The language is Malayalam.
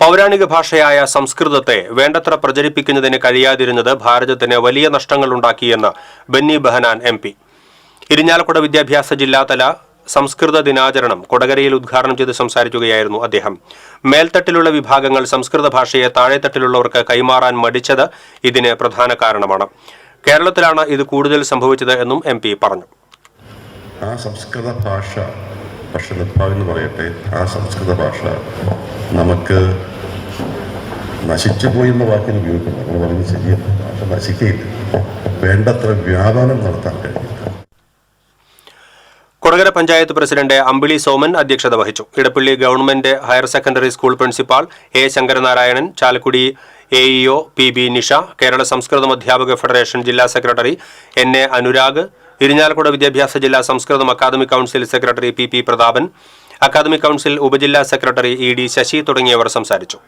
പൗരാണിക ഭാഷയായ സംസ്കൃതത്തെ വേണ്ടത്ര പ്രചരിപ്പിക്കുന്നതിന് കഴിയാതിരുന്നത് ഭാരതത്തിന് വലിയ നഷ്ടങ്ങളുണ്ടാക്കിയെന്ന് ബെന്നി ബെഹനാൻ എം പി. ഇരിഞ്ഞാലക്കുട വിദ്യാഭ്യാസ ജില്ലാതല സംസ്കൃത ദിനാചരണം കൊടകരയിൽ ഉദ്ഘാടനം ചെയ്ത് സംസാരിക്കുകയായിരുന്നു അദ്ദേഹം. മേൽത്തട്ടിലുള്ള വിഭാഗങ്ങൾ സംസ്കൃത ഭാഷയെ താഴെത്തട്ടിലുള്ളവർക്ക് കൈമാറാൻ മടിച്ചത് ഇതിന് പ്രധാന കാരണമാണ്. കേരളത്തിലാണ് ഇത് കൂടുതൽ സംഭവിച്ചത് എന്നും എം പറഞ്ഞു. ആ സംസ്കൃത ഭാഷ പക്ഷെ നിർഭാഗ്യം പറയട്ടെ ആ സംസ്കൃത ഭാഷ നമുക്ക് നശിച്ചു പോയി എന്ന വാക്കിന് ഉപയോഗിക്കുന്നു. നമ്മൾ പറയുന്നത് ശരിയല്ല ഭാഷ നശിക്കയില്ല വേണ്ടത്ര വ്യാപനം നടത്താൻ കഴിയില്ല. കൊടകര പഞ്ചായത്ത് പ്രസിഡന്റ് അമ്പിളി സോമൻ അധ്യക്ഷത വഹിച്ചു. Edappally government higher secondary school principal A Sankaranarayanan Chalakudy A EO P B Nisha Kerala സംസ്കൃത അധ്യാപക ഫെഡറേഷൻ ജില്ലാ secretary N A Anurag Irinjalakuda വിദ്യാഭ്യാസ ജില്ലാ സംസ്കൃതം academic council secretary P P Prathapan academic council ഉപജില്ലാ സെക്രട്ടറി ഇ ഡി ശശി തുടങ്ങിയവർ സംസാരിച്ചു.